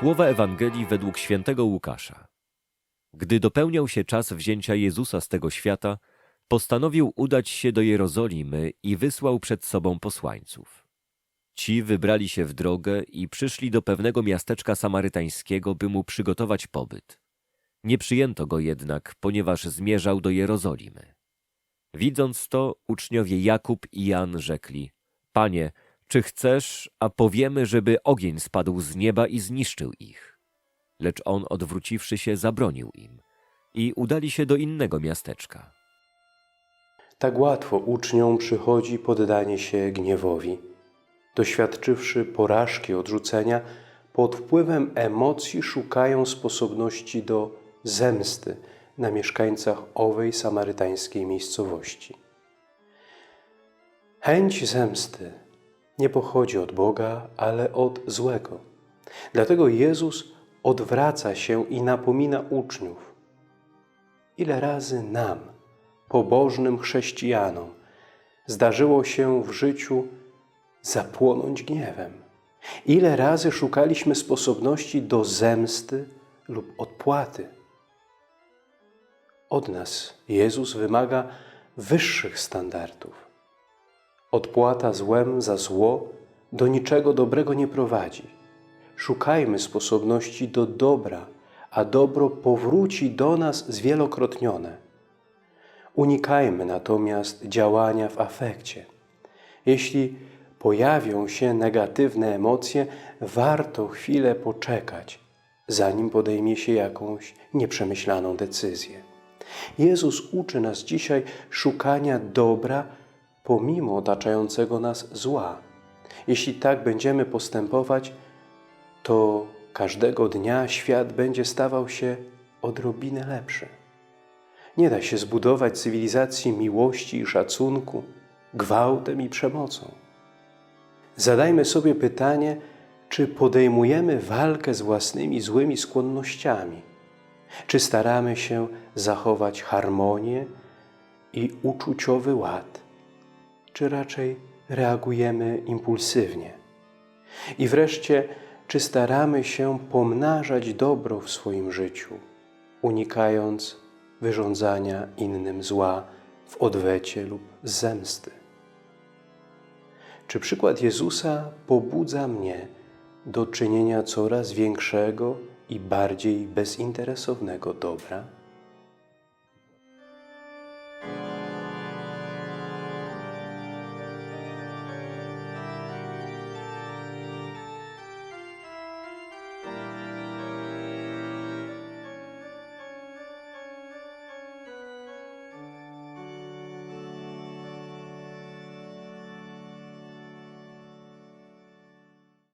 Słowa Ewangelii według świętego Łukasza. Gdy dopełniał się czas wzięcia Jezusa z tego świata, postanowił udać się do Jerozolimy i wysłał przed sobą posłańców. Ci wybrali się w drogę i przyszli do pewnego miasteczka samarytańskiego, by mu przygotować pobyt. Nie przyjęto go jednak, ponieważ zmierzał do Jerozolimy. Widząc to, uczniowie Jakub i Jan rzekli: Panie, czy chcesz, a powiemy, żeby ogień spadł z nieba i zniszczył ich? Lecz on, odwróciwszy się, zabronił im i udali się do innego miasteczka. Tak łatwo uczniom przychodzi poddanie się gniewowi. Doświadczywszy porażki, odrzucenia, pod wpływem emocji szukają sposobności do zemsty na mieszkańcach owej samarytańskiej miejscowości. Chęć zemsty nie pochodzi od Boga, ale od złego. Dlatego Jezus odwraca się i napomina uczniów. Ile razy nam, pobożnym chrześcijanom, zdarzyło się w życiu zapłonąć gniewem? Ile razy szukaliśmy sposobności do zemsty lub odpłaty? Od nas Jezus wymaga wyższych standardów. Odpłata złem za zło do niczego dobrego nie prowadzi. Szukajmy sposobności do dobra, a dobro powróci do nas zwielokrotnione. Unikajmy natomiast działania w afekcie. Jeśli pojawią się negatywne emocje, warto chwilę poczekać, zanim podejmie się jakąś nieprzemyślaną decyzję. Jezus uczy nas dzisiaj szukania dobra pomimo otaczającego nas zła. Jeśli tak będziemy postępować, to każdego dnia świat będzie stawał się odrobinę lepszy. Nie da się zbudować cywilizacji miłości i szacunku gwałtem i przemocą. Zadajmy sobie pytanie, czy podejmujemy walkę z własnymi złymi skłonnościami? Czy staramy się zachować harmonię i uczuciowy ład? Czy raczej reagujemy impulsywnie? I wreszcie, czy staramy się pomnażać dobro w swoim życiu, unikając wyrządzania innym zła w odwecie lub z zemsty? Czy przykład Jezusa pobudza mnie do czynienia coraz większego i bardziej bezinteresownego dobra?